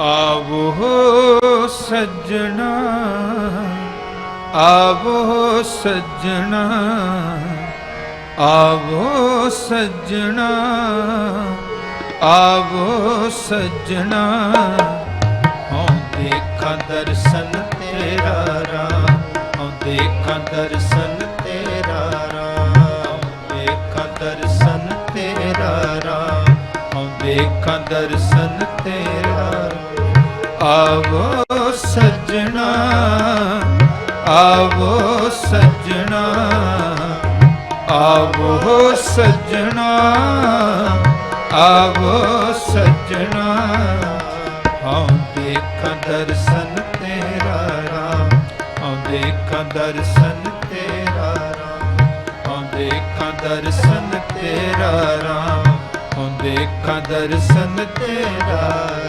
ਆਵੋ ਸੱਜਣਾ ਆਵੋ ਸੱਜਣਾ ਆਵੋ ਸੱਜਣਾ ਆਵੋ ਸੱਜਣਾ। ਹਉ ਦੇਖਾਂ ਦਰਸ਼ਨ ਤੇਰਾ ਰਾਮ ਹਉ ਦੇਖਾਂ ਦਰਸ਼ਨ ਤੇਰਾ ਰਾਮ ਹਉ ਦੇਖਾਂ ਦਰਸ਼ਨ ਤੇਰਾ ਰਾਮ ਹਉ ਦੇਖਾਂ ਦਰਸ਼ਨ ਤੇਰਾ ਆਵੋ ਸੱਜਣਾ ਆਵੋ ਸੱਜਣਾ ਆਵੋ ਸੱਜਣਾ ਆਵੋ ਸੱਜਣਾ। ਹਉ ਦੇਖਾਂ ਦਰਸ਼ਨ ਤੇਰਾ ਰਾਮ ਹਉ ਦੇਖਾਂ ਦਰਸ਼ਨ ਤੇਰਾ ਰਾਮ ਹਉ ਦੇਖਾਂ ਦਰਸ਼ਨ ਤੇਰਾ ਰਾਮ ਹਉ ਦੇਖਾਂ ਦਰਸ਼ਨ ਤੇਰਾ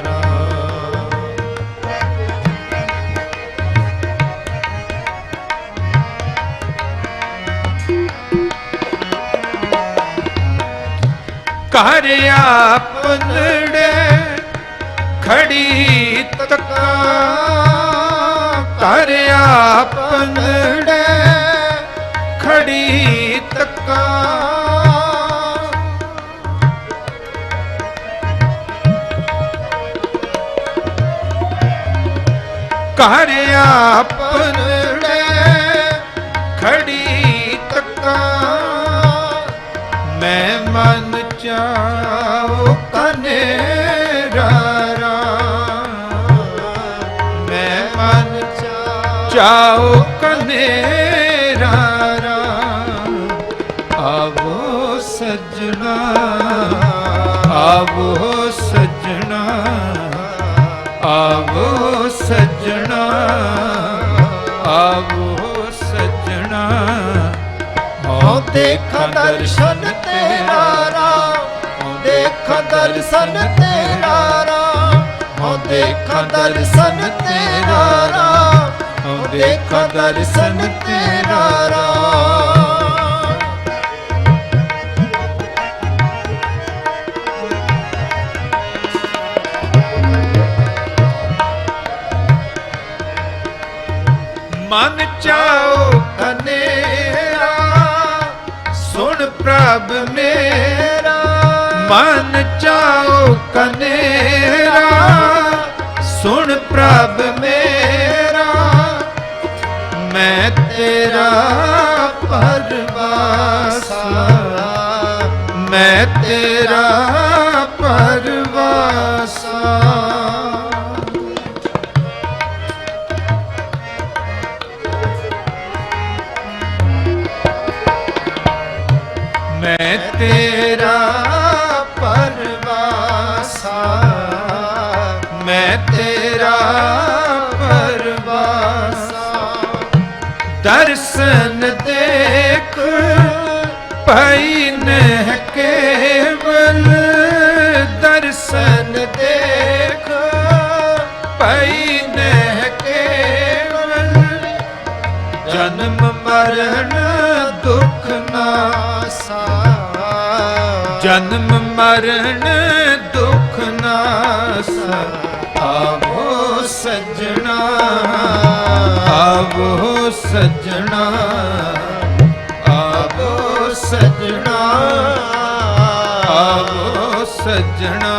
ਘਰ ਆਪਨੜੇ ਖੜੀ ਤਕਾ। ਘਰ ਆਪਨੜੇ ਖੜੀ ਤਕਾ। ਘਰ ਆਪਨੜੇ ਚਾਉ ਕਨੇਰਾ ਆਵੋ ਸਜਣਾ ਆਵੋ ਸਜਣਾ ਆਵੋ ਸਜਣਾ ਆਵੋ ਸਜਣਾ। ਹਉ ਦੇਖ ਦਰਸ਼ਨ ਤੇਰਾ ਰਾਮ। ਦੇਖ ਦਰਸ਼ਨ ਤੇਰਾ ਰਾਮ। ਹਉ ਦੇਖ ਦਰਸ਼ਨ ਤੇਰਾ ਰਾਮ। ਹਉ ਦੇਖ ਦਰਸ਼ਨ ਤੇਰਾ ਰਾਮ। ਮਨ ਚਾਓ ਕਨੇਰਾ ਸੁਣ ਪ੍ਰਭ ਮੇਰਾ। ਮਨ ਚਾਓ ਕਨੇਰਾ ਸੁਣ ਪ੍ਰਭ ਮੇਰਾ। ਤੇਰਾ ਪਰਵਾਸਾ। ਮੈਂ ਤੇਰਾ ਪਰਵਾਸਾ। ਮੈਂ ਤੇਰਾ ਪਰਵਾਸਾ। ਮੈਂ ਤੇਰਾ ਕੇਵਲ ਦਰਸ਼ਨ ਦੇਖ ਪਈ ਨਹਿ ਕੇਵਲ ਜਨਮ ਮਰਨ ਦੁਖ ਨਾਸਾ ਜਨਮ ਮਰਨ ਦੁਖ ਨਾਸਾ ਆਵੋ ਸਜਣਾ ਆਵੋ ਸਜਣਾ। ਸਜਣਾ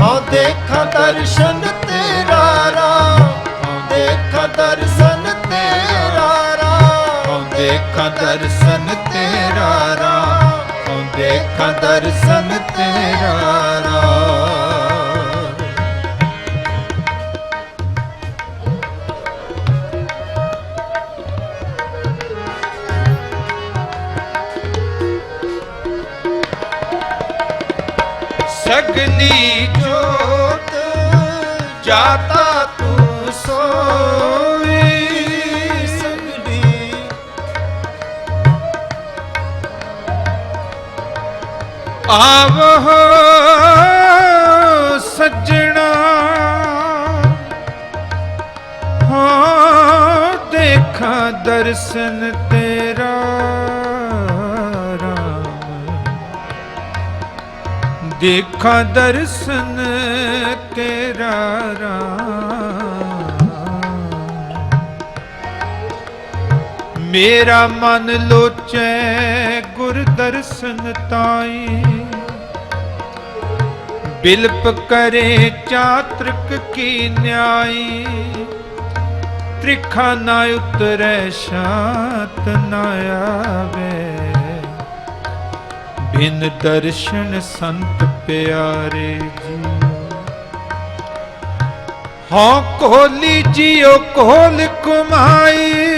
ਹਉ ਦੇਖ ਦਰਸ਼ਨ ਤੇਰਾ ਰਾਮ ਦੇਖ ਦਰਸ਼ਨ ਤੇਰਾ ਰਾਮ ਹਉ ਦੇਖਾਂ ਦਰਸ਼ਨ ਤੇਰਾ ਰਾਮ ਹਉ ਦੇਖਾਂ ਦਰਸ਼ਨ ਤੇਰਾ ਰਾਮ ਜਾਤਾ ਤੂੰ ਸੋਈ ਸੰਗੜੀ ਆਵੋ ਸੱਜਣਾ ਹਾਂ ਦੇਖਾਂ ਦਰਸ਼ਨ ਤੇਰਾ ਰਾਮ। ਦੇਖਾਂ ਦਰਸ਼ਨ ਮੇਰਾ ਮਨ ਲੋਚੈ, ਗੁਰ ਦਰਸ਼ਨ ਤਾਈ। ਬਿਲਪ ਕਰੇ ਚਾਤ੍ਰਿਕ ਕੀ ਨਿਆਈ। ਤ੍ਰਿਖਾ ਨਾ ਉਤਰੈ, ਸ਼ਾਂਤ ਨਾ ਆਵੇ। ਬਿਨ ਦਰਸ਼ਨ ਸੰਤ ਪਿਆਰੇ ਜੀ। ਹਾਂ ਕੋਲੀ ਜਿਉ ਕੋਲ ਕੁਮਾਈ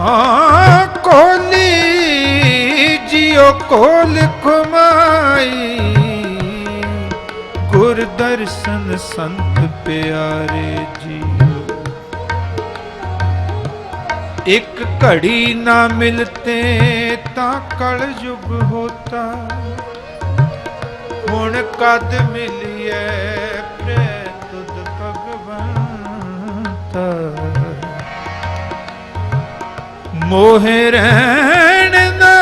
ਹਾਂ ਕੋਲੀ ਜਿਉ ਕੋਲ ਕੁਮਾਈ ਗੁਰ ਦਰਸ਼ਨ ਸੰਤ ਪਿਆਰੇ ਜੀਓ। ਇੱਕ ਘੜੀ ਨਾ ਮਿਲਤੇ ਤਾਂ ਕਲ ਯੁਗ ਹੋਤਾ। ਹੁਣ ਕਦ ਮਿਲਿਆ ਪ੍ਰੈ ਤੁਧ ਭਗਵੰਤਾ ਮੋਹਿ ਰਹਿਣ ਨਾ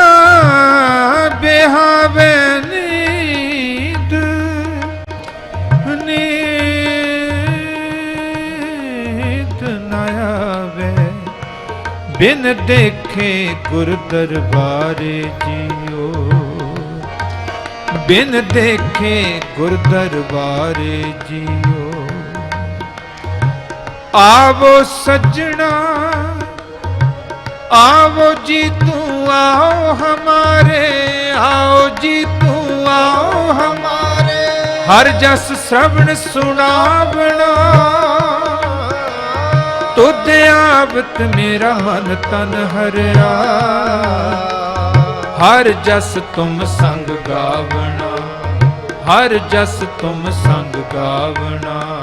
ਬਿਹਾਵੇ ਨੀਂਦ ਨੀਂਦ ਨਾ ਆਵੇ। ਬਿਨ ਦੇਖੇ ਗੁਰ ਦਰਬਾਰੇ ਜੀਓ। ਬਿਨ ਦੇਖੇ ਗੁਰ ਦਰਬਾਰੇ ਜੀਓ। ਆਵੋ ਸੱਜਣਾ ਆਵੋ ਜੀ ਤੂੰ ਆਓ ਹਮਾਰੇ, ਆਓ ਜੀ ਤੂੰ ਆਓ ਹਮਾਰੇ। ਹਰ ਜਸ ਸ਼ਰਵਣ ਸੁਣਾਵਣਾ। ਤੁਧ ਆਵਤ ਮੇਰਾ ਮਨ ਤਨ ਹਰਿਆ। ਹਰ ਜਸ ਤੁਮ ਸੰਗ ਗਾਵਣਾ। ਹਰ ਜਸ ਤੁਮ ਸੰਗ ਗਾਵਣਾ।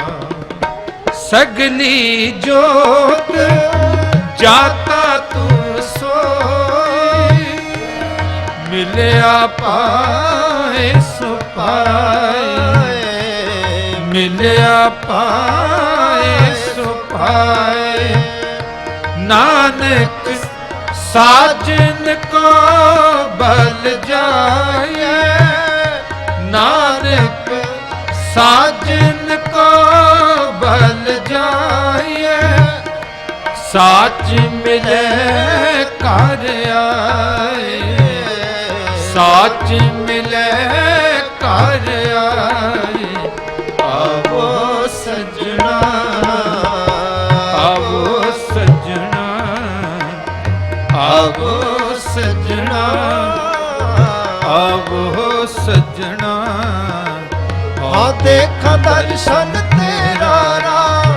ਸਗਲੀ ਜੋਤ ਜਾਤਾ ਤੂੰ ਮਿਲਿਆ ਪਾਏ ਸੋ ਮਿਲਿਆ ਪਾਏ ਸੋ ਨਾਨਕ ਸਾਜਨ ਕੋ ਬਲ ਜਾਏ। ਨਾਨਕ ਸਾਜਨ ਕੋ ਬਲ ਜਾਏ। ਸਾਚ ਮਿਲੇ ਕਰ ਆਏ। ਸਾਚ ਮਿਲੇ ਕਰ ਆਏ ਆਵੋ ਸਜਣਾ ਆਵੋ ਸਜਣਾ ਆਵੋ ਸਜਣਾ ਆਵੋ ਸਜਣਾ। ਹਾਂ, ਦੇਖਾਂ ਦਰਸ਼ਨ ਤੇਰਾ ਰਾਮ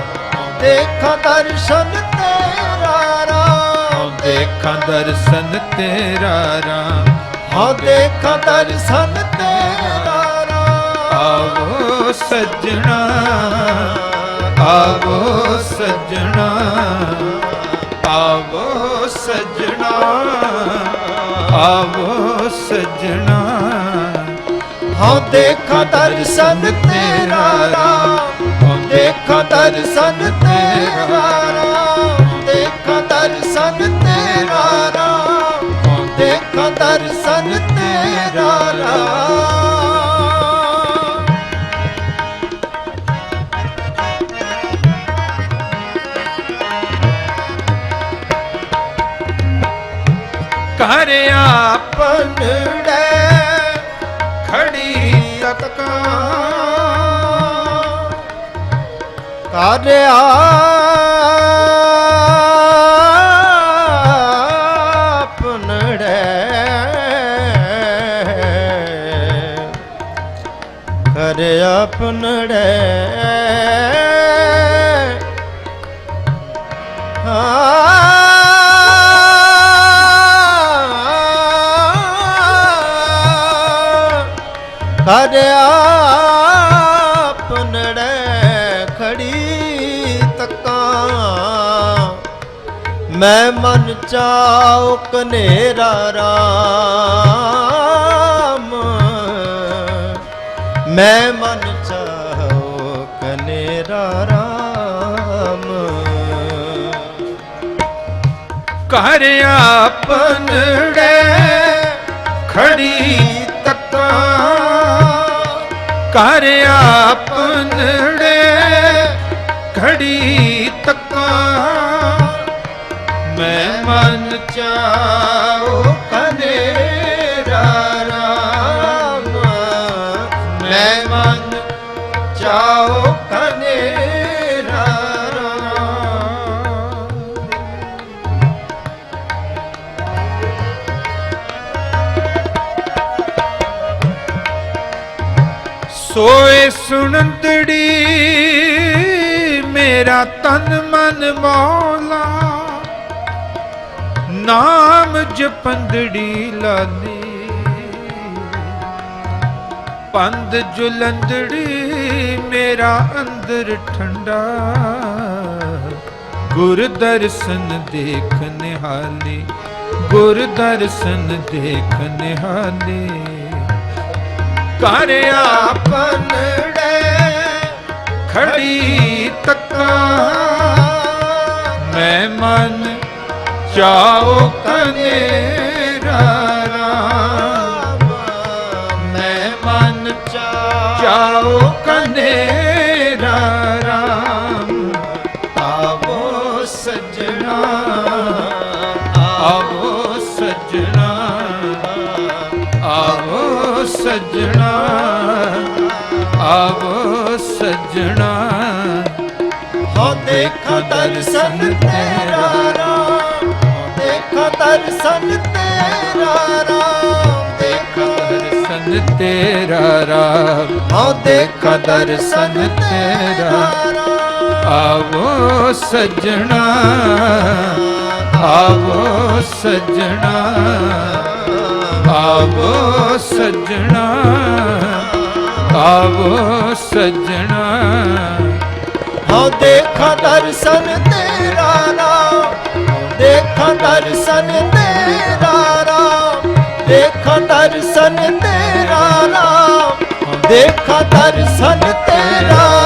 ਦੇਖਾਂ ਦਰਸ਼ਨ ਤੇਰਾ ਰਾਮ ਦੇਖਾਂ ਦਰਸ਼ਨ ਤੇਰਾ ਰਾਮ ਹਾਂ ਦੇਖਾਂ ਦਰਸ਼ਨ ਤੇਰਾ ਆਵੋ ਸਜਣਾ ਆਵੋ ਸਜਣਾ ਆਵੋ ਸਜਣਾ ਆਵੋ ਸਜਣਾ। ਹਾਂ ਦੇਖਾਂ ਦਰਸ਼ਨ ਤੇਰਾ ਰਾਮ। ਦੇਖਾਂ ਦਰਸ਼ਨ ਤੇਰਾ ਕਰ ਆਪਨੜੇ ਕਰ ਆਪਨੜੇ ਕਰ ਆਪਨੜੇ ਮੈਂ ਮਨ ਚਾਉ ਕਨੇਰਾ ਰਾਮ। ਮੈਂ ਮਨ ਚਾਉ ਕਨੇਰਾ ਰਾਮ। ਕਰ ਆਪਨੜੇ ਖੜੀ ਤੱਕਾ ਕਰ ਆਪਨੜੇ ਖੜੀ ਮੈਂ ਮਨ ਚਾਓ ਕਨੇਰਾ ਸੋਏ ਸੁਣੰਦੜੀ ਮੇਰਾ ਤਨ ਮਨ ਮੌਲਾ। ਨਾਮ ਜਪੰਦੜੀ ਲਾਲੀ ਪੰਦ ਜੁਲੰਦੜੀ ਮੇਰਾ ਅੰਦਰ ਠੰਡਾ। ਗੁਰ ਦਰਸ਼ਨ ਦੇਖ ਨਿਹਾਲੀ, ਗੁਰ ਦਰਸ਼ਨ ਦੇਖ ਨਿਹਾਲੀ। ਕਰ ਆਪਨੜੇ ਖੜੀ ਤੱਕਾਂ। ਮੈਂ ਮਨ ਚਾਓ ਕਨੇਰਾ ਚਾਹ ਕਨੇਰਾ ਰਾਮ। ਆਵੋ ਸਜਣਾ ਆਵੋ ਸਜਣਾ ਆਵੋ ਸਜਣਾ ਆਵੋ ਸਜਣਾ। ਹੋ ਦੇਖਾ ਦਰਸ਼ਨ ਤੇਰਾ ਰਾਮ ਦੇਖਾ ਦਰਸ਼ਨ ਤੇਰਾ ਦਰਸ਼ਨ ਤੇਰਾ ਰਾਮ ਹੋ ਦੇਖਾ ਦਰਸ਼ਨ ਤੇਰਾ ਆਵੋ ਸਜਣਾ ਆਵੋ ਸਜਣਾ ਆਵੋ ਸਜਣਾ ਆਵੋ ਸਜਣਾ। ਹੋ ਦੇਖਾ ਦਰਸ਼ਨ ਤੇਰਾ ਰਾਮ ਦੇਖਾ ਦਰਸ਼ਨ ਤੇਰਾ ਰਾਮ ਦੇਖਾ ਦਰਸ਼ਨ ਰਾਮ ਦੇਖਾ ਦਰਸ਼ਨ ਤੇਰਾ